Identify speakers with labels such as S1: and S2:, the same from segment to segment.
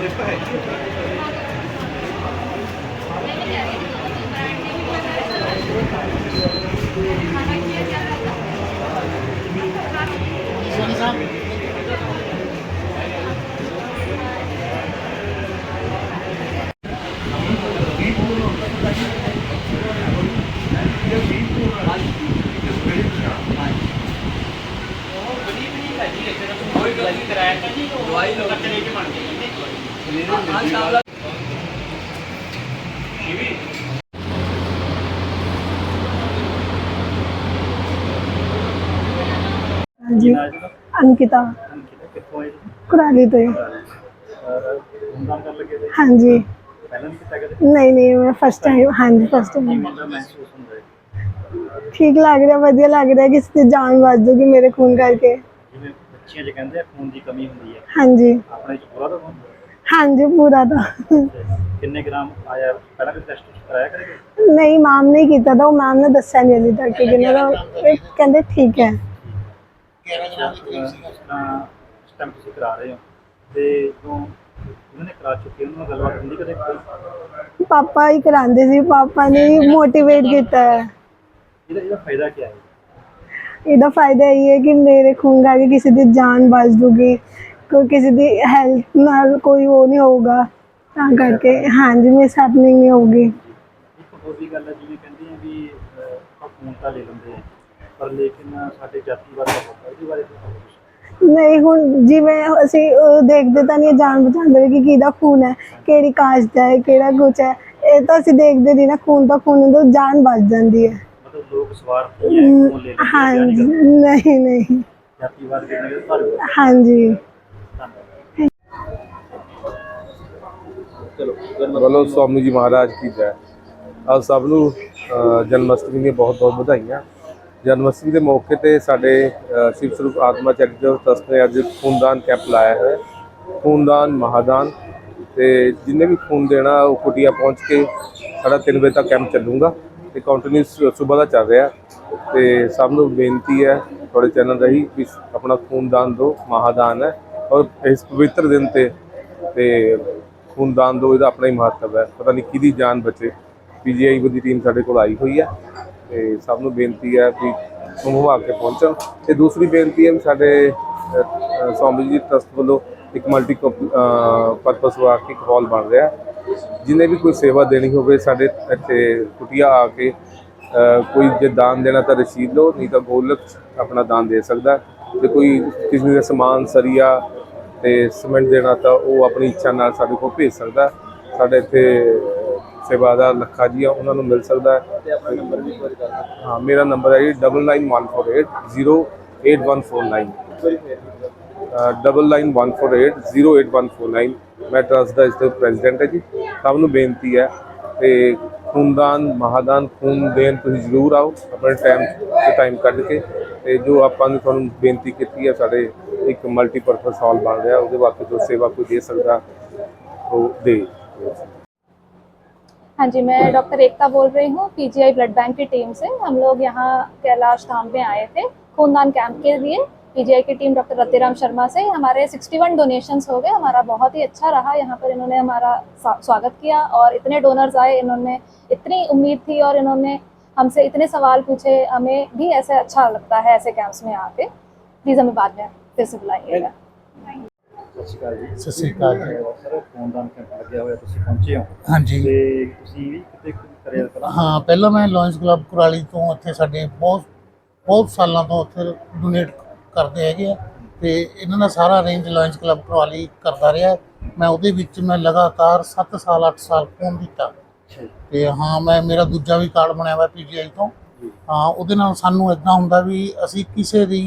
S1: Yeah, go
S2: ahead.
S1: ਪਹਿਲਾਂ ਵੀ ਕੀਤਾ ਕਦੇ
S2: ਨਹੀਂ ਨਹੀਂ ਮੈਂ ਫਸਟ ਟਾਈਮ ਹਾਂਜੀ ਫਸਟ ਟਾਈਮ
S1: ਕਿੰਨਾ ਮਹਿਸੂਸ ਹੁੰਦਾ ਹੈ
S2: ਠੀਕ ਲੱਗ ਰਿਹਾ ਵਧੀਆ ਲੱਗ ਰਿਹਾ ਕਿਸੇ ਦੀ ਜਾਨ ਬਚ ਜੂਗੀ ਮੇਰੇ ਖੂਨ ਕਰਕੇ
S1: ਜਿਵੇਂ ਬੱਚੀਆਂ ਚ ਕਹਿੰਦੇ ਆ ਖੂਨ ਦੀ ਕਮੀ ਹੁੰਦੀ ਹੈ
S2: ਹਾਂਜੀ
S1: ਆਪਣੇ ਚ ਪੂਰਾ ਤਾਂ ਹੁੰਦਾ
S2: ਹਾਂਜੀ ਪੂਰਾ ਤਾਂ।
S1: ਕਿੰਨੇ ਗ੍ਰਾਮ ਆਇਆ? ਪਹਿਲਾਂ ਵੀ ਟੈਸਟ ਕਰਾਇਆ ਕਰੇ
S2: ਨਹੀਂ ਮੈਮ ਨੇ ਕੀਤਾ ਤਾਂ ਉਹ ਮੈਮ ਨੇ ਦੱਸਿਆ ਨਹੀਂ ਅਜੇ ਤੱਕ ਕਿ ਕਿੰਨਾ ਦਾ ਇਹ ਕਹਿੰਦੇ ਠੀਕ ਹੈ।
S1: ਸਟੈਂਪ ਤੁਸੀਂ ਕਰਾ ਰਹੇ ਹੋ। ਤੇ ਜਦੋਂ ਉਹਨਾਂ ਨੇ ਕਰਾ ਚੁੱਕੇ ਉਹਨਾਂ ਨਾਲ ਗੱਲਬਾਤ ਹੁੰਦੀ ਕਦੇ ਕੋਈ?
S2: ਪਾਪਾ ਹੀ ਕਰਾਉਂਦੇ ਸੀ ਪਾਪਾ ਨੇ ਮੋਟੀਵੇਟ ਕੀਤਾ ਹੈ।
S1: ਇਹਦਾ ਇਹਦਾ ਫਾਇਦਾ ਕੀ ਹੈ?
S2: ਇਹਦਾ ਫਾਇਦਾ ਇਹ ਹੈ ਕਿ ਮੇਰੇ ਖੂਨ ਕਰਕੇ ਕਿਸੇ ਦੀ ਜਾਨ ਬਚ ਜੂਗੀ ਕੋਈ ਕਿਸੇ ਦੀ ਹੈਲਥ ਨਾਲ ਕੋਈ ਉਹ ਨਹੀਂ ਹੋਊਗਾ ਤਾਂ ਕਰਕੇ ਹਾਂਜੀ ਮਿਸ ਹੈਪਨਿੰਗ ਨਹੀਂ ਹੋਊਗੀ।
S1: ਇੱਕ ਹੋਰ ਵੀ ਗੱਲ ਹੈ ਜਿਵੇਂ ਕਹਿੰਦੇ ਆ ਵੀ ਅਹ, ਆਪਾਂ ਖੂਨ ਤਾਂ ਲੈ ਲੈਂਦੇ ਆ ਪਰ ਲੇਕਿਨ ਸਾਡੇ ਜਾਤੀਵਾਦ ਦਾ ਹੁੰਦਾ ਇਹਦੇ ਬਾਰੇ ਤੁਸੀਂ ਕੁਛ
S2: ਨਹੀਂ। ਹੁਣ ਜਿਵੇਂ ਅਸੀਂ ਅਹ, ਦੇਖਦੇ ਤਾਂ ਨਹੀਂ ਜਾਣ ਬਚਾਉਂਦੇ ਕਿ ਕਿਹਦਾ ਖੂਨ ਹੈ ਕਿਹੜੀ ਕਾਸਟ ਦਾ ਹੈ ਕਿਹੜਾ ਕੁਛ ਹੈ ਇਹ ਤਾਂ ਅਸੀਂ ਦੇਖਦੇ ਨਹੀਂ ਨਾ ਖੂਨ ਤਾਂ ਖੂਨ ਹੁੰਦਾ ਜਾਨ ਬਚ ਜਾਂਦੀ ਹੈ।
S1: ਮਤਲਬ ਲੋਕ ਸਵਾਰਥੀ ਹੈ ਖੂਨ ਲੈ ਲੈਂਦੇ ਆ
S2: ਹਾਂਜੀ
S1: ਜਾਨੀ ਕਿ
S2: ਨਹੀਂ ਨਹੀਂ।
S1: ਜਾਤੀਵਾਦ ਕਿੰਨਾ ਕਿ ਭਾਰੂ ਹੈ
S2: ਹਾਂਜੀ।
S1: ਚਲੋ
S3: ਵੱਲੋਂ ਸਵਾਮੀ ਜੀ ਮਹਾਰਾਜ ਕੀ ਜੈ। ਆਪ ਸਭ ਨੂੰ ਜਨਮ ਅਸ਼ਟਮੀ ਦੀਆਂ ਬਹੁਤ ਬਹੁਤ ਵਧਾਈਆਂ। ਜਨਮ ਅਸ਼ਟਮੀ ਦੇ ਮੌਕੇ ਤੇ ਸਾਡੇ ਸ਼ਿਵ ਸਰੂਪ ਆਤਮਾ ਚੈਰੀਟੇਬਲ ਟਰਸਟ ਨੇ ਅੱਜ ਖੂਨਦਾਨ ਕੈਂਪ ਲਾਇਆ ਹੈ ਖੂਨਦਾਨ ਮਹਾਦਾਨ ਤੇ ਜਿੰਨੇ ਵੀ ਖੂਨ ਦੇਣਾ ਉਹ ਕੁਟੀਆ ਪਹੁੰਚ ਕੇ ਸਾਡਾ 3 ਵਜੇ ਤੱਕ ਕੈਂਪ ਚੱਲੂਗਾ ਤੇ ਕੰਟੀਨਿਊਸ ਸਵੇਰ ਦਾ ਚੱਲ ਰਿਹਾ। ਤੇ ਸਭ ਨੂੰ ਬੇਨਤੀ ਹੈ ਤੁਹਾਡੇ ਚੈਨਲ ਰਹੀ ਵੀ ਆਪਣਾ ਖੂਨਦਾਨ ਦਿਓ ਮਹਾਦਾਨ ਹੈ। ਔਰ ਇਸ ਪਵਿੱਤਰ ਦਿਨ ਤੇ ਤੇ ਖੂਨਦਾਨ ਦੋ ਇਹਦਾ ਆਪਣਾ ਹੀ ਮਹੱਤਵ ਹੈ ਪਤਾ ਨਹੀਂ ਕਿਹਦੀ ਜਾਨ ਬਚੇ ਪੀਜੀਆਈ ਦੀ ਟੀਮ ਸਾਡੇ ਕੋਲ ਆਈ ਹੋਈ ਹੈ ਤੇ ਸਭ ਨੂੰ ਬੇਨਤੀ ਹੈ ਵੀ ਸਮੂਹ ਆ ਕੇ ਪਹੁੰਚਣ ਤੇ ਦੂਸਰੀ ਬੇਨਤੀ ਹੈ ਵੀ ਸਾਡੇ ਅ, ਸਵਾਮੀ ਜੀ ਟਰਸਟ ਵੱਲੋਂ ਇੱਕ ਮਲਟੀ ਪਰਪਸ ਵਾਰਕ ਇੱਕ ਹਾਲ ਬਣ ਰਿਹਾ ਹੈ। ਵੀ ਕੋਈ ਸੇਵਾ ਦੇਣੀ ਹੋਵੇ ਸਾਡੇ ਇੱਥੇ ਕੁਟੀਆ ਆ ਕੇ ਕੋਈ ਜੇ ਦਾਨ ਦੇਣਾ ਤਾਂ ਰਸੀਦ ਲਓ ਨਹੀਂ ਤਾਂ ਗੋਲਕ 'ਚ ਆਪਣਾ ਦਾਨ ਦੇ ਸਕਦਾ ਹੈ। ਕੋਈ ਕਿਸੇ ਦਾ ਸਮਾਨ ਸਰੀਆ ਤੇ ਸਿਮੈਂਟ ਦੇਣਾ ਤਾਂ ਉਹ ਆਪਣੀ ਇੱਛਾ ਨਾਲ ਸਾਡੇ ਕੋਲ ਭੇਜ ਸਕਦਾ। ਸਾਡੇ ਇੱਥੇ ਸੇਵਾਦਾਰ ਲੱਖਾ ਜੀ ਆ ਉਹਨਾਂ ਨੂੰ ਮਿਲ ਸਕਦਾ। ਹੈ
S1: ਤੇ ਆਪਣਾ ਨੰਬਰ ਵੀ ਇੱਕ ਵਾਰ
S3: ਹਾਂ ਮੇਰਾ ਨੰਬਰ ਹੈ ਜੀ 9914808149 double nine one four eight zero eight one four nine ਮੈਂ ਟਰਸਟ ਦਾ ਇਸ ਦੇ ਪ੍ਰੈਜ਼ੀਡੈਂਟ ਹੈ ਜੀ। ਸਭ ਨੂੰ ਬੇਨਤੀ ਹੈ ਤੇ ਖੂਨਦਾਨ ਮਹਾਦਾਨ ਖੂਨ ਦੇਣ ਤੁਸੀਂ ਜ਼ਰੂਰ ਆਓ। ਆਪਣੇ ਟਾਈਮ ਤੇ ਟਾਈਮ ਕੱਢ ਕੇ ਤੇ ਜੋ ਆਪਾਂ ਨੇ ਤੁਹਾਨੂੰ ਬੇਨਤੀ ਕੀਤੀ ਹੈ ਸਾਡੇ ਇੱਕ ਮਲਟੀਪਰਪਸ ਹਾਲ ਬਣ ਰਿਹਾ ਉਹਦੇ ਵਾਸਤੇ ਜੋ ਸੇਵਾ ਕੋਈ ਦੇ ਸਕਦਾ ਉਹ ਦੇ
S4: हाँ जी मैं डॉक्टर एकता बोल रही हूँ पीजीआई ब्लड बैंक की टीम से हम लोग यहाँ कैलाश धाम में आए थे खूनदान कैंप के लिए पीजीआई की टीम डॉक्टर रतिराम शर्मा से हमारे 61 डोनेशंस हो गए हमारा बहुत ही अच्छा रहा यहाँ पर इन्होंने हमारा सा- स्वागत किया और इतने डोनर्स आए इन्होंने इतनी उम्मीद थी और इन्होंने हमसे इतने सवाल पूछे हमें भी ऐसे अच्छा लगता है ऐसे कैंप्स में आके प्लीज़ हमें बाद में ਤੇ ਸਪਲਾਈ ਹੈ
S1: ਸਤਿ ਸ਼੍ਰੀ ਅਕਾਲ ਜੀ।
S5: ਸਤਿ ਸ਼੍ਰੀ ਅਕਾਲ ਜੀ
S1: ਸਰ ਖੂਨਦਾਨ ਕੈਂਪ ਲੱਗਿਆ ਹੋਇਆ ਤੁਸੀਂ ਪਹੁੰਚੇ ਹੋ?
S5: ਹਾਂਜੀ।
S1: ਤੇ ਤੁਸੀਂ
S5: ਹਾਂ ਪਹਿਲਾਂ ਡੋਨੇਟ ਕਰਦੇ ਹੈਗੇ ਆ। ਤੇ ਇਹਨਾਂ ਦਾ ਸਾਰਾ ਅਰੇਂਜ ਲਾਇੰਸ ਕਲੱਬ ਕੁਰਾਲੀ ਕਰਦਾ ਰਿਹਾ। ਮੈਂ ਉਹਦੇ ਵਿੱਚ ਮੈਂ ਲਗਾਤਾਰ 7 ਸਾਲ 8 ਸਾਲ ਖੂਨ ਦਿੱਤਾ। ਤੇ ਹਾਂ ਮੈਂ ਮੇਰਾ ਦੂਜਾ ਵੀ ਕਾਰਡ ਬਣਾਇਆ ਹੋਇਆ ਪੀਜੀਆਈ ਤੋਂ। ਹਾਂ ਉਹਦੇ ਨਾਲ ਸਾਨੂੰ ਇਦਾਂ ਹੁੰਦਾ ਵੀ ਅਸੀਂ ਕਿਸੇ ਦੀ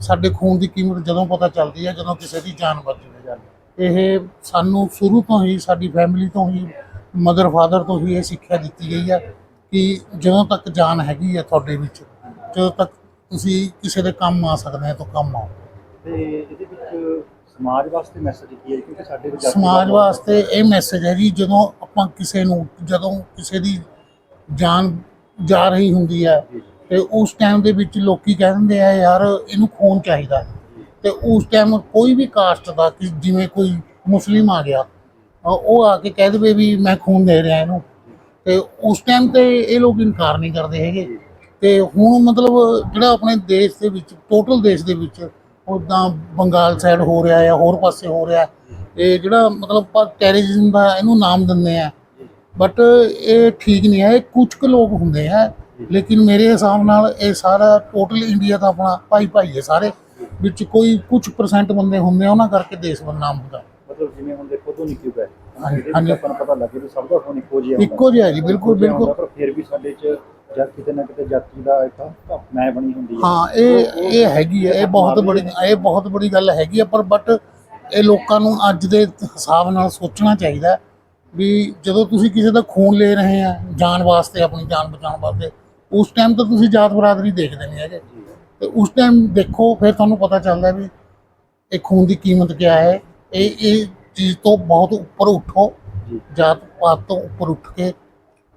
S5: ਸਾਡੇ ਖੂਨ ਦੀ ਕੀਮਤ ਜਦੋਂ ਪਤਾ ਚੱਲਦੀ ਹੈ ਜਦੋਂ ਕਿਸੇ ਦੀ ਜਾਨ ਬਚ ਜਾਵੇ ਇਹ ਸਾਨੂੰ ਸ਼ੁਰੂ ਤੋਂ ਹੀ ਸਾਡੀ ਫੈਮਿਲੀ ਤੋਂ ਹੀ ਮਦਰ ਫਾਦਰ ਤੋਂ ਹੀ ਇਹ ਸਿੱਖਿਆ ਦਿੱਤੀ ਗਈ ਹੈ ਕਿ ਜਦੋਂ ਤੱਕ ਜਾਨ ਹੈਗੀ ਹੈ ਤੁਹਾਡੇ ਵਿੱਚ ਜਦੋਂ ਤੱਕ ਤੁਸੀਂ ਕਿਸੇ ਦੇ ਕੰਮ ਆ ਸਕਦੇ ਹੋ ਤਾਂ ਕੰਮ ਆਓ।
S1: ਤੇ ਇਹਦੇ ਵਿੱਚ ਸਮਾਜ ਵਾਸਤੇ ਮੈਸੇਜ ਕੀ ਹੈ? ਕਿਉਂਕਿ ਸਾਡੇ ਵਿੱਚ
S5: ਸਮਾਜ ਵਾਸਤੇ ਇਹ ਮੈਸੇਜ ਹੈ ਜੀ ਜਦੋਂ ਆਪਾਂ ਕਿਸੇ ਨੂੰ ਜਦੋਂ ਕਿਸੇ ਦੀ ਜਾਨ ਜਾ ਰਹੀ ਹੁੰਦੀ ਹੈ ਤੇ ਉਸ ਟਾਈਮ ਦੇ ਵਿੱਚ ਲੋਕੀ ਕਹਿ ਦਿੰਦੇ ਆ, ਯਾਰ, ਇਹਨੂੰ ਖੂਨ ਚਾਹੀਦਾ। ਤੇ ਉਸ ਟਾਈਮ ਕੋਈ ਵੀ ਕਾਸਟ ਦਾ ਕਿ ਜਿਵੇਂ ਕੋਈ ਮੁਸਲਿਮ ਆ ਗਿਆ, ਉਹ ਆ ਕੇ ਕਹਿ ਦੇਵੇ ਵੀ ਮੈਂ ਖੂਨ ਦੇ ਰਿਹਾ ਇਹਨੂੰ। ਤੇ ਉਸ ਟਾਈਮ ਤੇ ਇਹ ਲੋਕ ਇਨਕਾਰ ਨਹੀਂ ਕਰਦੇ ਹੈਗੇ। ਤੇ ਹੁਣ ਮਤਲਬ ਜਿਹੜਾ ਆਪਣੇ ਦੇਸ਼ ਦੇ ਵਿੱਚ ਟੋਟਲ ਦੇਸ਼ ਦੇ ਵਿੱਚ ਉਦਾਂ ਬੰਗਾਲ ਸਾਈਡ ਹੋ ਰਿਹਾ ਹੈ ਹੋਰ ਪਾਸੇ ਹੋ ਰਿਹਾ, ਇਹ ਜਿਹੜਾ ਮਤਲਬ ਆਪਾਂ ਟੈਰਰਿਜ਼ਮ ਦਾ ਇਹਨੂੰ ਨਾਮ ਦਿੰਦੇ ਆ। ਬਟ ਇਹ ਠੀਕ ਨਹੀਂ ਹੈ, ਇਹ ਕੁਝ ਕੁ ਲੋਕ ਹੁੰਦੇ ਆ। ਲੇਕਿਨ ਮੇਰੇ ਹਿਸਾਬ ਨਾਲ ਇਹ ਸਾਰਾ ਟੋਟਲ ਇੰਡੀਆ ਦਾ ਆਪਣਾ ਭਾਈ ਭਾਈ ਹੈ ਸਾਰੇ ਵਿੱਚ ਕੋਈ ਕੁਝ ਪਰਸੈਂਟ ਬੰਦੇ ਹੁੰਦੇ ਆ ਉਹਨਾਂ ਕਰਕੇ ਦੇਸ਼ ਬਦਨਾਮ ਹੁੰਦਾ।
S1: ਮਤਲਬ ਜਿਵੇਂ ਹੁਣ ਦੇਖੋ ਤੋਂ ਨਿੱਕੀ ਹੈ
S5: ਹਾਂਜੀ,
S1: ਇਹਦੇ
S5: ਹਾਂਜੀ।
S1: ਵਿੱਚ ਆਪਾਂ ਨੂੰ ਪਤਾ ਲੱਗੇ ਵੀ ਸਭ ਦਾ ਫੋਨ ਇੱਕੋ ਜਿਹਾ ਹੁੰਦਾ।
S5: ਇੱਕੋ ਜਿਹਾ ਜੀ ਬਿਲਕੁਲ
S1: ਇੱਕੋ ਜਿਹਾ ਹੁੰਦਾ,
S5: ਬਿਲਕੁਲ
S1: ਪਰ ਫਿਰ ਵੀ ਸਾਡੇ ਚ ਜਦ ਕਿਤੇ ਨਾ ਕਿਤੇ ਜਾਤੀ ਦਾ ਇੱਕ ਮੈਂ ਬਣੀ ਹੁੰਦੀ ਹੈ।
S5: ਹਾਂ ਇਹ ਇਹ ਹੈਗੀ ਹੈ ਇਹ ਬਹੁਤ ਬੜੀ ਇਹ ਬਹੁਤ ਬੜੀ ਗੱਲ ਹੈਗੀ ਹੈ ਪਰ ਬਟ ਇਹ ਲੋਕਾਂ ਨੂੰ ਅੱਜ ਦੇ ਹਿਸਾਬ ਨਾਲ ਸੋਚਣਾ ਚਾਹੀਦਾ ਵੀ ਜਦੋਂ ਤੁਸੀਂ ਕਿਸੇ ਦਾ ਖੂਨ ਲੈ ਰਹੇ ਆ ਜਾਨ ਵਾਸਤੇ ਆਪਣੀ ਜਾਨ ਬਚਾਉਣ ਵਾਸਤੇ ਉਸ ਟਾਈਮ ਤਾਂ ਤੁਸੀਂ ਜਾਤ ਬਰਾਦਰੀ ਦੇਖਦੇ ਨਹੀਂ ਹੈਗੇ। ਤੇ ਉਸ ਟਾਈਮ ਦੇਖੋ ਫਿਰ ਤੁਹਾਨੂੰ ਪਤਾ ਚੱਲਦਾ ਵੀ ਇਹ ਖੂਨ ਦੀ ਕੀਮਤ ਕੀ ਹੈ। ਇਹ ਇਹ ਚੀਜ਼ ਤੋਂ ਬਹੁਤ ਉੱਪਰ ਉੱਠੋ। ਜਾਤ ਪਾਤ ਤੋਂ ਉੱਪਰ ਉੱਠ ਕੇ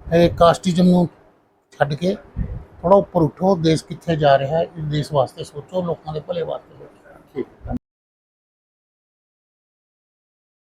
S5: ਇਹ ਕਾਸਟਿਜ਼ਮ ਨੂੰ ਛੱਡ ਕੇ ਥੋੜਾ ਉੱਪਰ ਉੱਠੋ। ਦੇਸ਼ ਕਿੱਥੇ ਜਾ ਰਿਹਾ ਹੈ ਇਸ ਦੇਸ਼ ਵਾਸਤੇ ਸੋਚੋ ਲੋਕਾਂ ਦੇ ਭਲੇ ਵਾਸਤੇ ਸੋਚੋ।